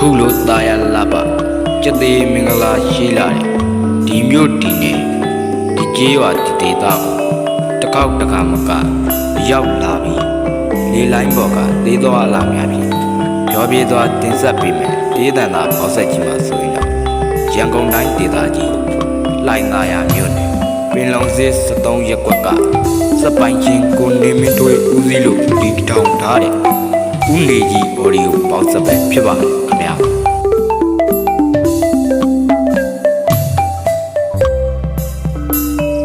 ခုလိုသာယာလာပါကျက်သေးမင်္ဂလာရှိလာတယ်ဒီမြို့ဒီနေဒီကျေးရွာဒီဒေသကိုတကောက်တကမကရောက်လာပြီလေလိုင်းပေါ်ကသေးသွားလာများပြီရောပြေးသွားတင်ဆက်ပေးမယ်ဒေသနာပေါဆက်ကြီးမှာဆိုရင်တော့ရန်ကုန်တိုင်းဒေသကြီးလိုင်သာယာမြို့နယ်ပင်လုံစစ်73ရပ်ကွက်ကစပိုင်ချင်းကိုနေမင်းတို့ဦးစီးလို့တည်ထောင်ထားတယ် ဦးလေကြီးအော်ဒီယိုပေါဆက်ပဲဖြစ်ပါမယ်ခင်ဗျာ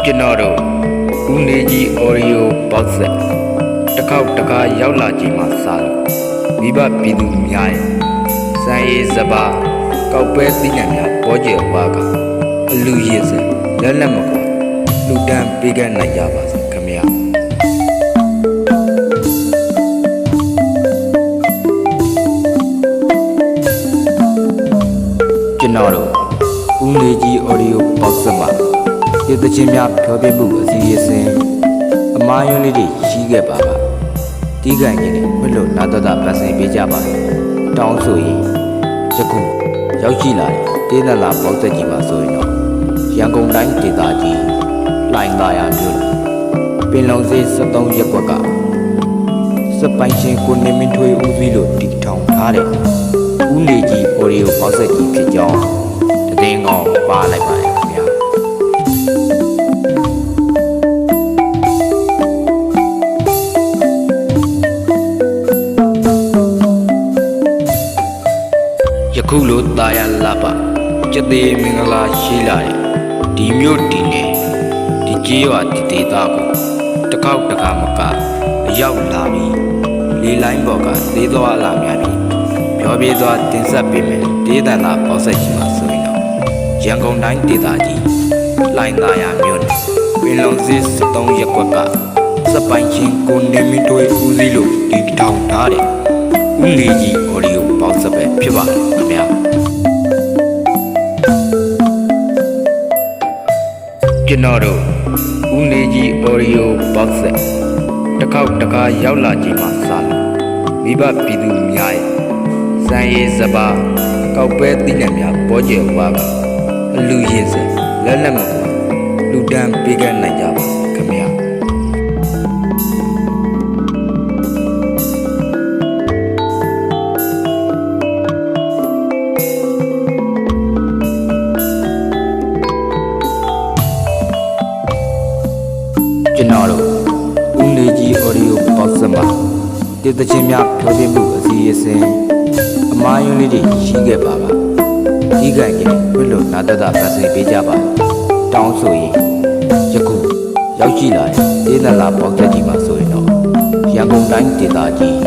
ကျွန်တော်တို့ဦးနေကြီး audio box ဆက်တစ်ခေါက်တစ်ခါရောက်လာချိန်မှာစလို့မိဘပြည်သူများရဲ့စံရည်စပါကောက်ပဲသိညာများပေါ်ကျယ်ဝါကအလူရည်စလက်လက်မကွာလူတန်းပေးကမ်းနိုင်ကြပါစေ ဦးနေကြီး audio box ဆက်မှာဒီသချင်းများဖြောပြမှုအစီအစဉ်အမားယွန်းလေးတွေရှိခဲ့ပါပါတီးကန်ကြီးနဲ့ခွလို့နာတော်တာပတ်စင်ပေးကြပါမယ်တောင်းဆိုရင်ယခုရောက်ရှိလာတဲ့တေးနလာပေါက်သက်ကြီးမှာဆိုရင်တော့ရန်ကုန်တိုင်းဒေသကြီးလိုင်သာယာမြို့နယ်ပင်လုံစေး73ရပ်ကွက်ကစက်ပိုင်ရှင်ကိုနေမင်းထွေးဦးစီးလို့တည်ထောင်ထားတဲ့ဦးနေကြီးအိုရီယိုပေါက်သက်ကြီးဖြစ်ကြောင်း ကောင်းပါလိုက်ပါတယ်ခင်ဗျာယခုလိုတာယာလပကျသေးမင်္ဂလာရှိလာတယ်ဒီမြို့ဒီနယ်ဒီကြေးရွာဒီဒေသကိုတစ်ခေါက်တစ်ခါမကအရောက်လာပြီလေလိုင်းပေါ်ကသေးသွားလာများပြီပြောပြေးသွားတင်ဆက်ပေးမယ်ဒေသနာပေါက်ဆက်ရှိပါ ရန်ကုန်တိုင်းဒေသကြီးလိုင်းသာယာမြို့နယ်ပင်လုံစေး73ရပ်ကွက်ကစက်ပိုင်ချင်းကိုနေမီတို့ဦးစီးလို့ဒီထောင်ထားတဲ့ဦးလေးကြီး audio box ပဲဖြစ်ပါတယ်ခင်ဗျာကျွန်တော်တို့ဦးလေးကြီး audio box တစ်ခေါက်တစ်ခါရောက်လာချိန်မှာစလို့မိဘပြည်သူများရဲ့စံရည်စပါကောက်ပဲသိဉာဏ်များပေါ်ကျယ်ဝါက အလူရည်စလက်လက်မကွာလူတန်းပေးကမ်းနိုင်ကြပါခင်ဗျာကျွန်တော်တို့ဦးနေကြီး audio box မှာတည်တခြင်းများဖြောပြမှုအစီအစဉ်အမားယွန်းလေးတွေရှိခဲ့ပါပါ ဒီကံကြီးခွလို့နာတတပတ်စင်ပေးကြပါတောင်းဆိုရင်ယခုရောက်ရှိလာတဲ့ဒေသလာပေါက်ချက်ကြီးမှာဆိုရင်တော့ရန်ကုန်တိုင်းဒေသကြီး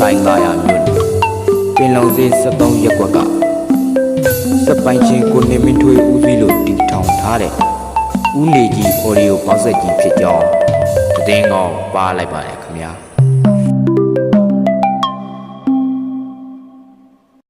လိုင်သာယာမြို့နယ်ပင်လုံစေး73ရပ်ကွက်ကစက်ပိုင်ချင်းကိုနေမင်းထွေးဦးစီးလို့တည်ထောင်ထားတဲ့ဦးနေကြီး audio ပေါက်ဆက်ကြီးဖြစ်ကြောင်းသတင်းကောင်းပါလိုက်ပါတယ်ခင်ဗျာ